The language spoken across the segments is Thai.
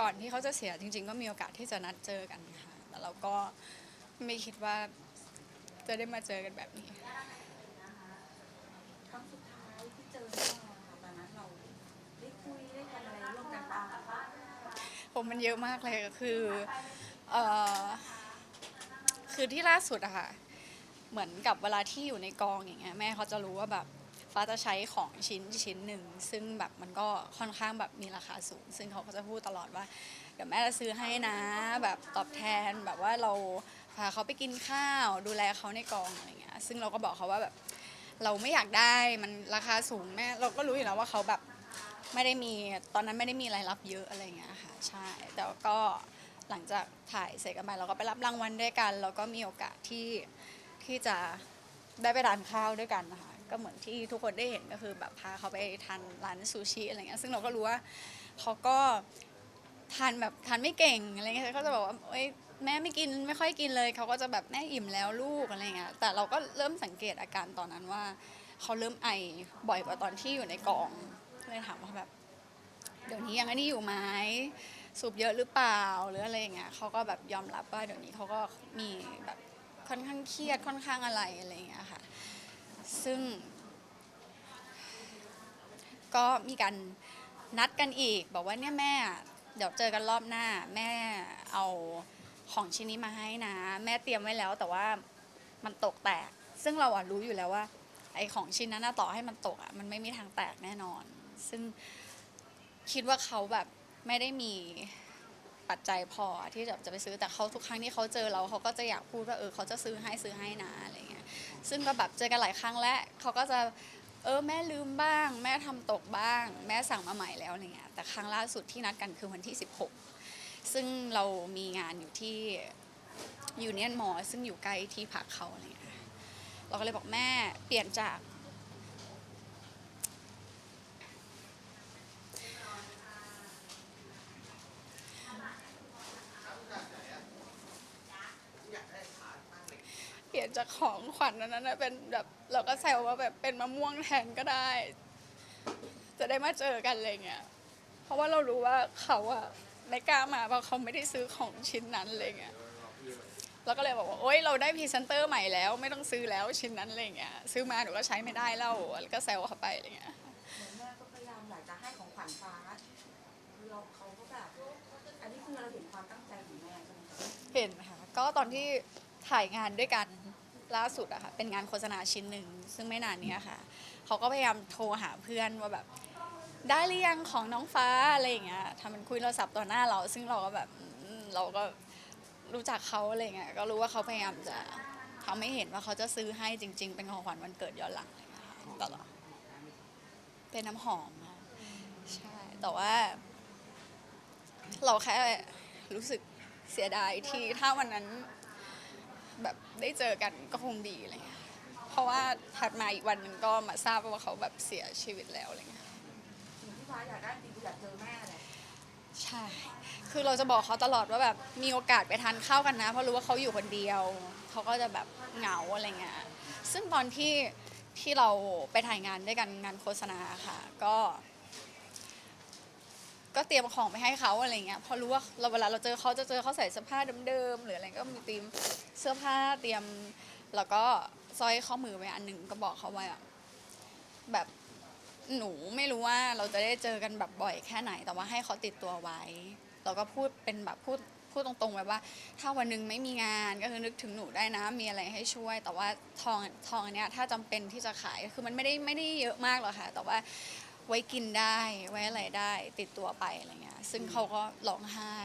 ก่อนที่เขาจะเสียจริง ๆ ก็มีโอกาสที่จะนัดเจอกันค่ะแต่เราก็ไม่คิดว่าจะได้มาเจอกันแบบนี้ ครั้งสุดท้ายที่เจอหน้าค่ะตอนนั้นเราได้คุยได้ทำอะไรร่วมกันบ้างผมมันเยอะมากเลยก็คือเอ่อคือที่ล่าสุดอะค่ะ เหมือนกับเวลาที่อยู่ในกองอย่างเงี้ยแม่เขาจะรู้ว่าแบบ ฟ้าจะใช้ของชิ้นชิ้นหนึ่งซึ่งแบบมันก็ค่อนข้างแบบมีราคาสูง ซึ่งเขาก็จะพูดตลอดว่าเดี๋ยวแม่จะซื้อให้นะ แบบตอบแทนแบบว่าเราพาเขาไปกินข้าวดูแลเขาในกองอะไรเงี้ยซึ่งเราก็บอกเขาว่าแบบเราไม่อยากได้มันราคาสูงแม่เราก็รู้อยู่แล้วว่าเขาแบบไม่ได้มีตอนนั้นไม่ได้มีรายรับเยอะอะไรเงี้ยค่ะใช่แต่ก็หลังจากถ่ายเสร็จกันไปเราก็ไปรับรางวัลด้วยกัน แล้วก็มีโอกาสที่ที่จะได้ไปทานข้าวด้วยกันนะคะ ก็เหมือนที่ทุกคนได้เห็นก็คือแบบพาเขาไปทานร้านซูชิอะไรเงี้ยซึ่งเราก็รู้ว่าเขาก็ทานแบบทานไม่เก่งอะไรเงี้ยเขาจะบอกว่าเอ้ยแม่ไม่กินไม่ค่อยกินเลยเขาก็จะแบบแม่อิ่มแล้วลูกอะไรเงี้ยแต่เราก็เริ่มสังเกตอาการตอนนั้นว่าเขาเริ่มไอบ่อยกว่าตอนที่อยู่ในกองเลยถามว่าแบบเดี๋ยวนี้ยังอันนี้อยู่ไหมสูบเยอะหรือเปล่าหรืออะไรอย่างเงี้ยเขาก็แบบยอมรับว่าเดี๋ยวนี้เขาก็มีแบบค่อนข้างเครียดค่อนข้างอะไรอะไรอย่างเงี้ยค่ะ ซึ่ง ก็มีการนัดกันอีก บอกว่าเนี่ยแม่ เดี๋ยวเจอกันรอบหน้า แม่เอาของชิ้นนี้มาให้นะ แม่เตรียมไว้แล้วแต่ว่ามันตกแตก ซึ่งเราอะรู้อยู่แล้วว่า ไอของชิ้นนั้นนะต่อให้มันตกอะมันไม่มีทางแตกแน่นอน ซึ่งคิดว่าเขาแบบไม่ได้มีปัจจัยพอที่จะจะไปซื้อแต่เขาทุกครั้งที่เขาเจอเราเขาก็จะอยากพูดว่าเออเขาจะซื้อให้ซื้อให้นะอะไร ซึ่งก็แบบเจอกันหลายครั้งแล้วเขาก็จะเออแม่ลืมบ้าง แม่ทำตกบ้าง แม่สั่งมาใหม่แล้วอะไรเงี้ยแต่ครั้งล่าสุดที่นัดกันคือวันที่ 16 ซึ่งเรามีงานอยู่ที่ยูเนียนมอซึ่งอยู่ใกล้ที่พักเขาอะไรเงี้ยเราก็เลยบอกแม่เปลี่ยนจาก เปลี่ยน จากของขวัญนั้นนะเป็นแบบเราก็แซวว่าแบบเป็นมะม่วงแทนก็ได้ จะได้มาเจอกันอะไรเงี้ยเพราะว่าเรารู้ว่าเขาอะไม่กล้ามาเพราะเขาไม่ได้ซื้อของชิ้นนั้นอะไรเงี้ยเราก็เลยบอกว่าโอ๊ยเราได้พรีเซนเตอร์ใหม่แล้วไม่ต้องซื้อแล้วชิ้นนั้นอะไรเงี้ยซื้อมาหนูก็ใช้ไม่ได้แล้วแล้วก็แซวเขาไปอะไรเงี้ยเหมือนแม่ก็พยายามอยากจะให้ของขวัญฟ้าคือเราเขาก็แบบอันนี้คือเราเห็นความตั้งใจของแม่ใช่ไหมคะเห็นค่ะก็ตอนที่ถ่ายงานด้วยกัน ล่าสุดอะค่ะเป็นงานโฆษณาชิ้นหนึ่งซึ่งไม่นานเนี้ยค่ะเขาก็พยายามโทรหาเพื่อนว่าแบบ ได้หรือยังของน้องฟ้าอะไรอย่างเงี้ยทำเป็นคุยโทรศัพท์ต่อหน้าเรา ซึ่งเราก็แบบอืมเราก็รู้จักเขาอะไรเงี้ยก็รู้ว่าเขาพยายามจะทำให้เห็นว่าเขาจะซื้อให้จริง ๆ เป็นของขวัญวันเกิดย้อนหลังอะไรเงี้ยค่ะตลอดเป็นน้ำหอมค่ะใช่แต่ว่า เราแค่รู้สึกเสียดายที่ถ้าวันนั้น แบบได้เจอกันก็คงดีอะไรเงี้ยเพราะว่าถัดมาอีกวันหนึ่งก็มาทราบว่าเขาแบบเสียชีวิตแล้วอะไรเงี้ยสิ่งที่ฟ้าอยากได้จริงคืออยากเจอแม่แหละใช่ คือเราจะบอกเขาตลอดว่าแบบมีโอกาสไปทานข้าวกันนะ เพราะรู้ว่าเขาอยู่คนเดียว เขาก็จะแบบเหงาอะไรเงี้ยซึ่งตอนที่ที่เราไปถ่ายงานด้วยกันงานโฆษณาค่ะ ก็ ก็เตรียมของไปให้เขาอะไรเงี้ยพอรู้ว่าเราเวลาเราเจอเขาจะเจอเขาใส่เสื้อผ้าเดิมๆหรืออะไรก็มีเตรียมเสื้อผ้าเตรียม แล้วก็สร้อยข้อมือไว้อันหนึ่งก็บอกเขาไว่าแบบหนูไม่รู้ว่าเราจะได้เจอกันแบบบ่อยแค่ไหน แต่ว่าให้เขาติดตัวไว้ เราก็พูดเป็นแบบพูดพูดตรงๆไว้ว่า ถ้าวันหนึ่งไม่มีงานก็คือนึกถึงหนูได้นะ มีอะไรให้ช่วย แต่ว่าทองทองอันเนี้ยถ้าจำเป็นที่จะขายคือมันไม่ได้ไม่ได้เยอะมากหรอกค่ะ แต่ว่า ไว้กินได้ไว้อะไรได้ติดตัวไปอะไรเงี้ยซึ่งเขาก็ร้องไห้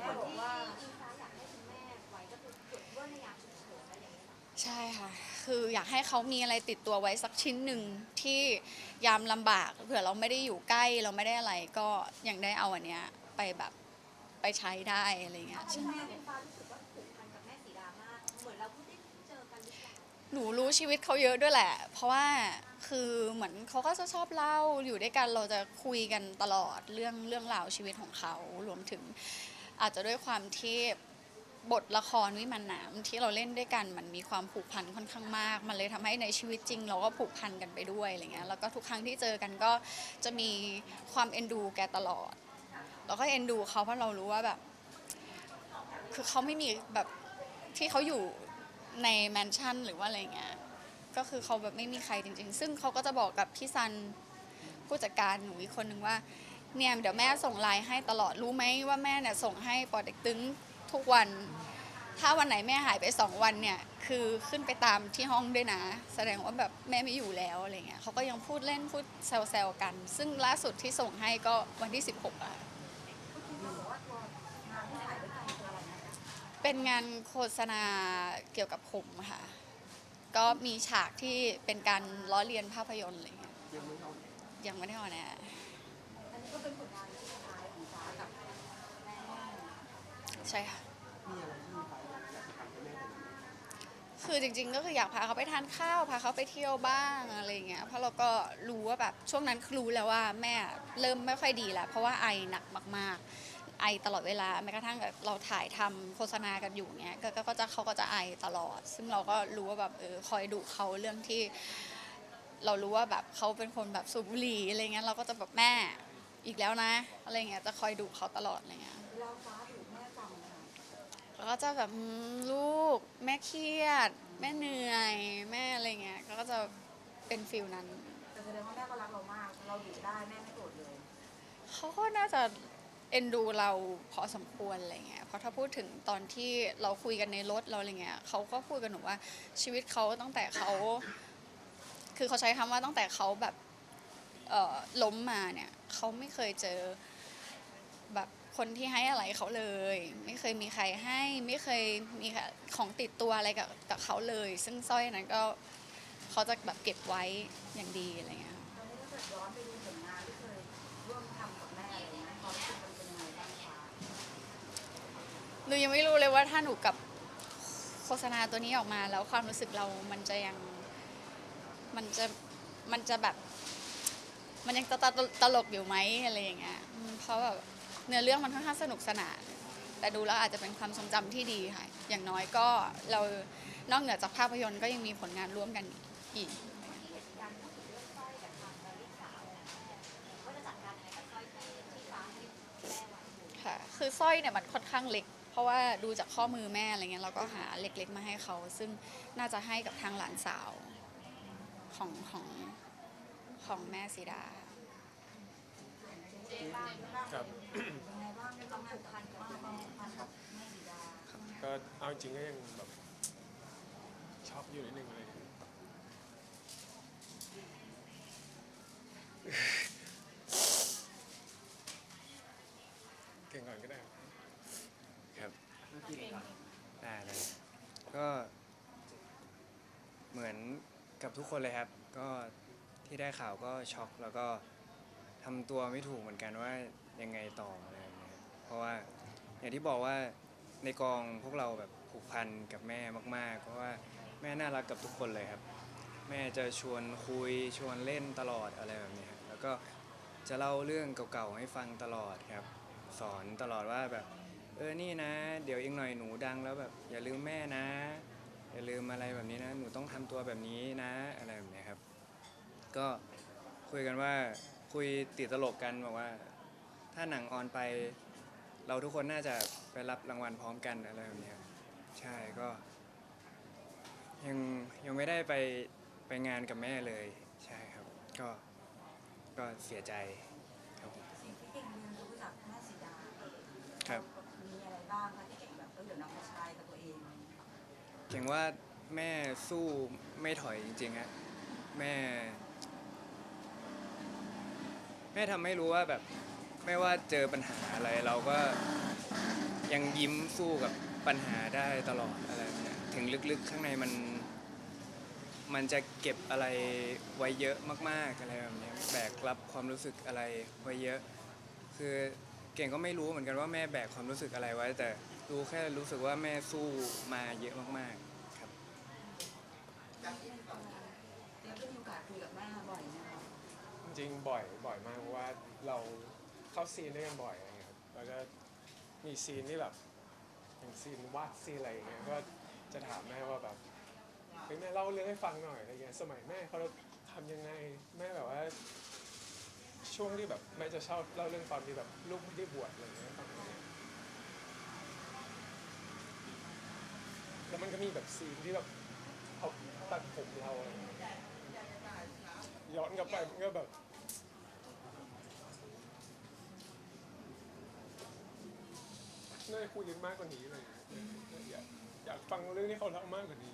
แม่บอกว่าใช่ค่ะ คืออยากให้เขามีอะไรติดตัวไว้สักชิ้นหนึ่งที่ยามลำบากเผื่อเราไม่ได้อยู่ใกล้เราไม่ได้อะไรก็ยังได้เอาอันเนี้ยไปแบบไปใช้ได้อะไรเงี้ยใช่แม่เป็นฟ้ารู้สึกว่าผูกพันกับแม่สีดามากเหมือนเราเพิ่งได้เจอกันหรือเปล่าหนูรู้ชีวิตเขาเยอะด้วยแหละ เพราะว่า คือเหมือนเขาก็จะชอบเล่าอยู่ด้วยกันเราจะคุยกันตลอดเรื่องเรื่องราวชีวิตของเขารวมถึง อาจจะด้วยความที่บทละครวิมานหนามที่เราเล่นด้วยกันมันมีความผูกพันค่อนข้างมาก มันเลยทำให้ในชีวิตจริง เราก็ผูกพันกันไปด้วยอะไรเงี้ยแล้วก็ทุกครั้งที่เจอกันก็จะมีความเอ็นดูแกตลอดเราก็เอ็นดูเขาเพราะเรารู้ว่าแบบ คือเขาไม่มีแบบที่เขาอยู่ในแมนชั่นหรือว่าอะไรเงี้ย ก็คือเขาแบบไม่มีใครจริง ๆ ซึ่งเขาก็จะบอกกับพี่ซันผู้จัดการหนูอีกคนนึงว่าเนี่ยเดี๋ยวแม่ส่งไลน์ให้ตลอดรู้ไหมว่าแม่เนี่ยส่งให้ปอเด็กตึงทุกวัน ถ้าวันไหนแม่หายไปสองวันเนี่ยคือขึ้นไปตามที่ห้องด้วยนะ แสดงว่าแบบแม่ไม่อยู่แล้วอะไรเงี้ยเขาก็ยังพูดเล่นพูดแซวๆกัน ซึ่งล่าสุดที่ส่งให้ก็วันที่ 16อะก็คือเราบอกอะเป็นงานโฆษณาเกี่ยวกับผมค่ะ ก็มีฉากที่เป็นการล้อเลียนภาพยนตร์อะไรเงี้ยยังไม่ได้ออนแอร์อันนี้ก็เป็นผลงานสุดท้ายของฟ้ากับแม่ใช่ค่ะมีอะไรที่ฟ้าอยากจะทำให้แม่คือจริง ๆ ก็คืออยากพาเขาไปทานข้าวพาเขาไปเที่ยวบ้างอะไรเงี้ยเพราะเราก็รู้ว่าแบบช่วงนั้นครู้แล้วว่าแม่เริ่มไม่ค่อยดีแล้วเพราะว่าไอหนักมาก ๆ ไอตลอดเวลาแม้กระทั่งแบบเราถ่ายทำโฆษณากันอยู่เงี้ยก็ก็ก็จะเขาก็จะไอตลอด ซึ่งเราก็รู้ว่าแบบเออคอยดุเขาเรื่องที่ เรารู้ว่าแบบเขาเป็นคนแบบสูบบุหรี่อะไรเงี้ยเราก็จะแบบแม่อีกแล้วนะอะไรเงี้ยจะคอยดุเขาตลอดอะไรเงี้ยเวลาฟ้าถูกแม่ฟังนะคะแล้วก็จะแบบอืมลูกแม่เครียด แม่เหนื่อยแม่อะไรเงี้ยก็จะเป็นฟิลนั้นแต่แสดงว่าแม่ก็รักเรามากเราอยู่ได้แม่ไม่โกรธเลยเขาก็น่าจะ เอ็นดูเราพอสมควรอะไรเงี้ยเพราะถ้าพูดถึงตอนที่เราคุยกันในรถเราอะไรเงี้ยเขาก็พูดกับหนูว่าชีวิตเขาตั้งแต่เขา คือเขาใช้คำว่าตั้งแต่เขาแบบเอ่อล้มมาเนี่ยเขาไม่เคยเจอแบบคนที่ให้อะไรเขาเลย ไม่เคยมีใครให้ไม่เคยมีของติดตัวอะไรกับกับเขาเลย ซึ่งสร้อยนั้นก็เขาจะแบบเก็บไว้อย่างดีอะไรเงี้ยตอนนี้ถ้าเกิดย้อนไปดูผลงานที่เคยร่วมทำกับแม่อะไรเงี้ยความรู้สึกมันเป็นยังไงบ้างฟ้า หนูยังไม่รู้เลยว่าถ้าหนูกับโฆษณาตัวนี้ออกมาแล้วความรู้สึกเรามันจะยัง มันจะมันจะแบบ มันยังตตตลกอยู่ไหมอะไรอย่างเงี้ยอืมเพราะแบบเนื้อเรื่องมันค่อนข้างสนุกสนาน แต่ดูแล้วอาจจะเป็นความทรงจำที่ดีค่ะ อย่างน้อยก็เรานอกเหนือจากภาพยนตร์ก็ยังมีผลงานร่วมกันอีกที่เห็นการพูดถึงเรื่องสร้อยกับทางแม่ลูกสาวเนี่ยว่าจะจัดการยังไงกับสร้อยที่ที่ฟ้าให้แม่ไว้อยู่ค่ะ คือสร้อยเนี่ยมันค่อนข้างเล็ก เพราะว่าดูจากข้อมือแม่อะไรเงี้ยเราก็หาเล็กๆมาให้เขา ซึ่งน่าจะให้กับทางหลานสาวของของของแม่สีดา ครับ ก็เอาจริงก็ยังแบบช็อกอยู่นิดนึงเลยก่งก่อนก็ได้ครับ เมื่อกี้ครับ ได้เลยก็เหมือนกับ ทุกคนเลยครับ ก็ที่ได้ข่าวก็ช็อกแล้วก็ทำตัวไม่ถูกเหมือนกันว่ายังไงต่ออะไรแบบเนี้ยเพราะว่าอย่างที่บอกว่าในกองพวกเราแบบผูกพันกับแม่มาก ๆ เพราะว่าแม่น่ารักกับทุกคนเลยครับ แม่จะชวนคุยชวนเล่นตลอดอะไรแบบนี้ครับแล้วก็จะเล่าเรื่องเก่าๆให้ฟังตลอดครับ สอนตลอดว่าแบบ เออนี่นะ เดี๋ยวอีกหน่อยหนูดังแล้วแบบอย่าลืมแม่นะ อย่าลืมอะไรแบบนี้นะ หนูต้องทำตัวแบบนี้นะ อะไรแบบเนี้ยครับ ก็คุยกันว่าคุยติดตลกกันบอกว่า ถ้าหนังออนไป เราทุกคนน่าจะไปรับรางวัลพร้อมกันอะไรแบบเนี้ยใช่ก็ ยังยังไม่ได้ไปไปงานกับแม่เลย ใช่ครับ ก็ก็เสียใจครับผมสิ่งที่เก่งเรียนรู้จากแม่สีดาครับมีอะไรบ้างคะที่เก่งแบบเออเดี๋ยวนำมาใช้กับตัวเอง เก่งว่าแม่สู้ไม่ถอยจริงๆฮะแม่ แม่ทำให้รู้ว่าแบบไม่ว่าเจอปัญหาอะไรเราก็ยังยิ้มสู้กับปัญหาได้ตลอดอะไรแบบเนี้ยถึงลึกๆข้างในมัน มันจะเก็บอะไรไว้เยอะมากๆอะไรแบบเนี้ยแบกรับความรู้สึกอะไรไว้เยอะ คือเก่งก็ไม่รู้เหมือนกันว่าแม่แบกความรู้สึกอะไรไว้แต่ รู้แค่รู้สึกว่าแม่สู้มาเยอะมากๆครับแล้วก็มีโอกาสคุยกับแม่บ่อยนะคะจริงๆบ่อยบ่อยมากเพราะว่าเราเข้าซีนด้วยกันบ่อยอะไรเงี้ยครับแล้วก็มีซีนที่แบบอย่างซีนวาดซีนอะไรอย่างเงี้ยก็จะถามแม่ว่าแบบเฮ้ยแม่เล่าเรื่องให้ฟังหน่อยอะไรเงี้ยสมัยแม่เขาทำยังไงแม่แบบว่า ช่วงที่แบบแม่จะชอบเล่าเรื่องตอนที่แบบลูกไม่ได้บวชอะไรอย่างเงี้ยฟัง แล้วมันก็มีแบบซีนที่แบบเขาตัดผมเราอะไรอย่างเงี้ยย้อนกลับไปมันก็แบบ น่าจะคุยกันมากกว่านี้เลย อยากอยากฟังเรื่องที่เขาเล่ามากกว่านี้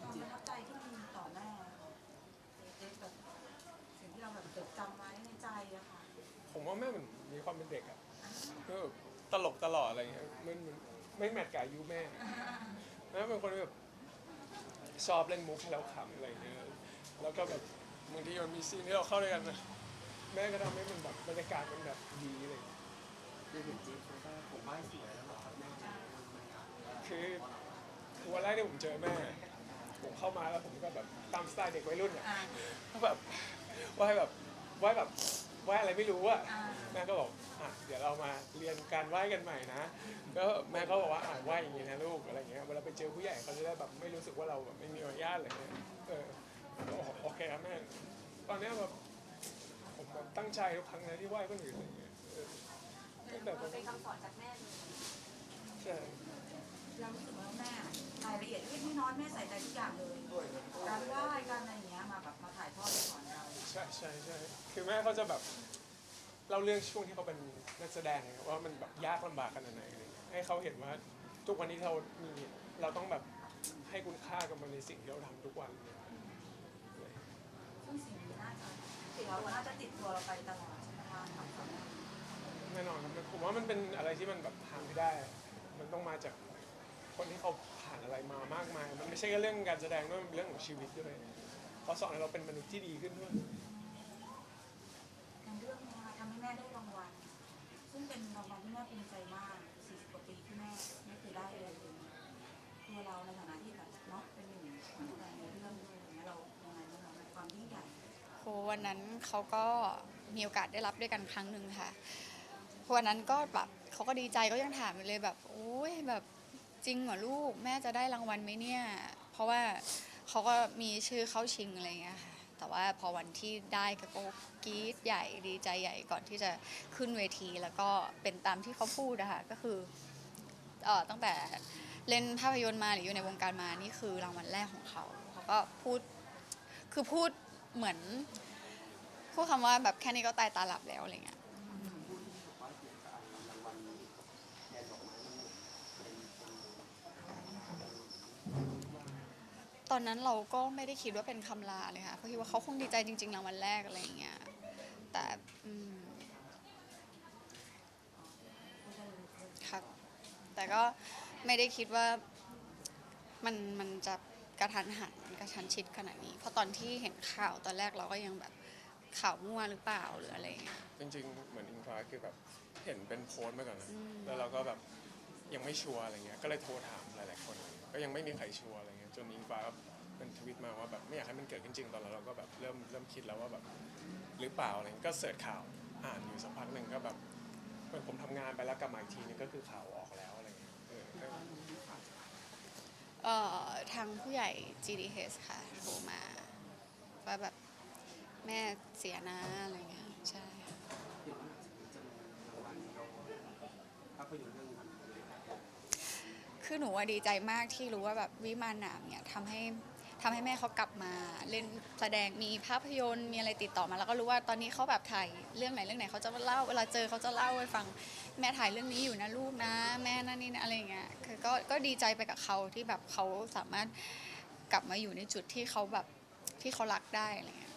ความประทับใจที่มีต่อแม่ค่ะเจ๊แบบสิ่งที่เราแบบจดจำไว้ในใจอะค่ะผมว่าแม่มันมีความเป็นเด็กอะก็แบบตลกตลอดอะไรเงี้ยมันมัน ไม่แมทกับอายุแม่แม่เป็นคนแบบชอบเล่นมุกให้เราขำอะไรเงี้ยแล้วก็แบบบางทีมันมีซีนที่เราเข้าด้วยกันนะแม่ก็ทำให้มันแบบบรรยากาศมันแบบดีอะไรเลยเรื่องจิ๊บแล้วก็ผมบ้านเสียแล้วเหรอครับแม่คือคือวันแรกที่ผมเจอแม่ ผมเข้ามาแล้วผมก็แบบตามสไตล์เด็กวัยรุ่นอะอ่าก็แบบไหว้แบบไหว้แบบ ไหว้อะไรไม่รู้อะอ่าแม่ก็บอกอะเดี๋ยวเรามาเรียนการไหว้กันใหม่นะ ก็แม่ก็บอกว่าอะไหว้อย่างนี้นะลูกอะไรเงี้ยเวลาไปเจอผู้ใหญ่เขาจะได้แบบไม่รู้สึกว่าเราแบบไม่มีมารยาทอะไรเงี้ยเออก็บอกโอเคครับแม่ตอนเนี้ยแบบผมแบบตั้งใจทุกครั้งนะที่ไหว้คนอื่นอะไรเงี้ยเออตั้งแต่ตอนเป็นคำสอนจากแม่เลยใช่เรารู้สึกว่าแม่รายละเอียดเล็กๆน้อยๆแม่ใส่ใจทุกอย่างเลย การไหว้การอะไร ใช่ใช่คือแม่เขาจะแบบเล่าเรื่องช่วงที่เขาเป็นนักแสดงไงว่ามันแบบยากลำบากขนาดไหนอะไรเงี้ยให้เขาเห็นว่าทุกวันนี้เรามีเราต้องแบบให้คุณค่ากับมันในสิ่งที่เราทำทุกวันเนี่ยซึ่งสิ่งนี้น่าจะสิ่งเราน่าจะติดตัวเราไปตลอดใช่ไหมคะคำนเราแน่นอนครับผมว่ามันเป็นอะไรที่มันแบบหาไม่ได้ มันต้องมาจากคนที่เขาผ่านอะไรมามากมาย มันไม่ใช่แค่เรื่องการแสดงด้วยมันเป็นเรื่องของชีวิตด้วยเขาสอนให้เราเป็นมนุษย์ที่ดีขึ้นด้วย ในเรื่องเนี้ยทำให้แม่ได้รางวัล ซึ่งเป็นรางวัลที่แม่ภูมิใจมาก40กว่าปีที่แม่ไม่เคยได้อะไรเลยตัวเราในฐานะที่แบบเนาะเป็นหนึ่งของแสดงในเรื่องด้วยอย่างเงี้ยเรายังไงบ้างคะมันความยิ่งใหญ่โหวันนั้นเขาก็มีโอกาสได้รับด้วยกันครั้งหนึ่งค่ะวันนั้นก็แบบเขาก็ดีใจก็ยังถามเลยแบบโอ้ยแบบจริงเหรอลูกแม่จะได้รางวัลไหมเนี่ย เพราะว่าเขาก็มีชื่อเข้าชิงอะไรเงี้ยค่ะ แต่ว่าพอวันที่ได้ก็กรี๊ดใหญ่ดีใจใหญ่ก่อนที่จะขึ้นเวที แล้วก็เป็นตามที่เขาพูดนะคะก็คือเออตั้งแต่เล่นภาพยนตร์มาหรืออยู่ในวงการมานี่คือรางวัลแรกของเขาเขาก็พูดคือพูดเหมือนพูดคำว่าแบบแค่นี้ก็ตายตาหลับแล้วอะไรเงี้ย ตอนนั้นเราก็ไม่ได้คิดว่าเป็นคำลาเลยค่ะเพราะคิดว่าเขาคงดีใจจริงๆรางวัลแรกอะไรอย่างเงี้ยแต่อืมครับแต่ก็ไม่ได้คิดว่ามันมันจะกระทันหันกระชันชิดขนาดนี้ เพราะตอนที่เห็นข่าวตอนแรกเราก็ยังแบบข่าวมั่วหรือเปล่าหรืออะไรอย่างเงี้ย จริงๆ เหมือนอิงฟ้าคือแบบเห็นเป็นโพสต์มาก่อนนะอืม แล้วเราก็แบบ ยังไม่ชัวร์อะไรเงี้ย ก็เลยโทรถามหลาย ๆ คน ก็ยังไม่มีใครชัวร์อะไรเงี้ย จนอิงฟ้าก็เป็นทวิตมาว่าแบบไม่อยากให้มันเกิดขึ้นจริงตอนนั้นเราก็แบบเริ่มเริ่มคิดแล้วว่าแบบหรือเปล่าอะไรเงี้ยก็เสิร์ชข่าวอ่านอยู่สักพักหนึ่งก็แบบเหมือนผมทำงานไปแล้วกลับมาอีกทีนึงก็คือข่าวออกแล้วอะไรเงี้ยเออก็เอ่อทางผู้ใหญ่ GDH ค่ะโทรมาว่าแบบแม่เสียนะอะไรเงี้ยใช่ค่ะเห็นว่าจะมีรางวัลภาพยนตร์เรื่องนี้ คือหนูว่าดีใจมากที่รู้ว่าแบบวิมานหนามเนี่ยทำให้ทำให้แม่เขากลับมาเล่นแสดงมีภาพยนตร์มีอะไรติดต่อมา แล้วก็รู้ว่าตอนนี้เขาแบบถ่ายเรื่องไหนเรื่องไหนเขาจะมาเล่าเวลาเจอเขาจะเล่าให้ฟังแม่ถ่ายเรื่องนี้อยู่นะลูกนะ แม่นั่นนี่นะอะไรอย่างเงี้ยคือก็ก็ดีใจไปกับเขาที่แบบเขาสามารถกลับมาอยู่ในจุดที่เขาแบบที่เขารักได้อะไรเงี้ย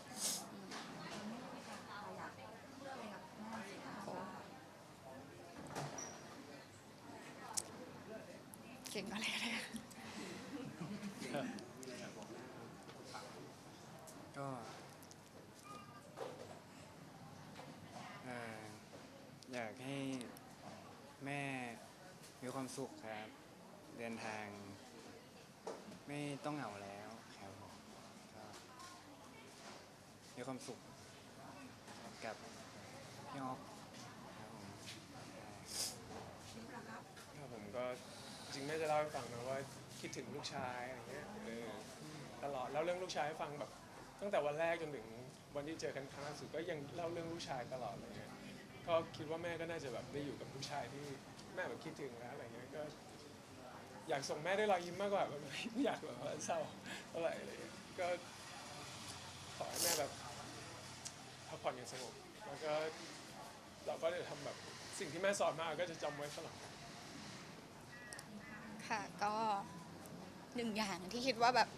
เราอยากพูดอะไรกับแม่สิคะว่า เก่งอะไรเลยก็เอ่ออยากให้แม่มีความสุขครับ เดินทาง ไม่ต้องเหงาแล้วครับผมก็มีความสุขกับพี่ออฟครับผมใช่ นี่แหละครับ ครับผมก็จ ริงๆแม่จะเล่าให้ฟังนะว่าคิดถึงลูกชายอะไรเงี้ยเออตลอดแล้วเรื่องลูกชายให้ฟังแบบ ตั้งแต่วันแรกจนถึงวันที่เจอกันครั้งล่าสุดก็ยังเล่าเรื่องลูกชายตลอดเงี้ยก็คิดว่าแม่ก็น่าจะแบบได้อยู่กับลูกชายที่แม่แบบคิดถึงแล้วอะไรเงี้ยก็ อยากส่งแม่ด้วยรอยยิ้มมากกว่าแบบไม่อยากแบบว่าเศร้าเท่าไหร่อะไรเงี้ยก็ขอให้แม่แบบพักผ่อนอย่างสงบแล้วก็เราก็จะทำแบบสิ่งที่แม่สอนมาก็จะจำไว้ตลอด ค่ะ ก็หนึ่งอย่างที่คิดว่าแบบ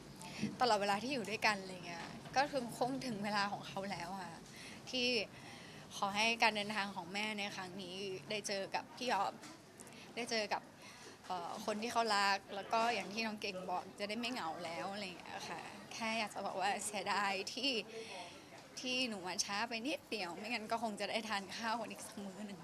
ตลอดเวลาที่อยู่ด้วยกันอะไรเงี้ยก็คือคงถึงเวลาของเขาแล้วค่ะที่ขอให้การเดินทางของแม่ในครั้งนี้ได้เจอกับพี่ออฟได้เจอกับคนที่เขารัก แล้วก็อย่างที่น้องเก่งบอกจะได้ไม่เหงาแล้วอะไรอย่างเงี้ยค่ะ แค่อยากจะบอกว่าเสียดายที่ที่หนูมาช้าไปนิดเดียว ไม่งั้นก็คงจะได้ทานข้าวกันอีกสักมื้อหนึ่ง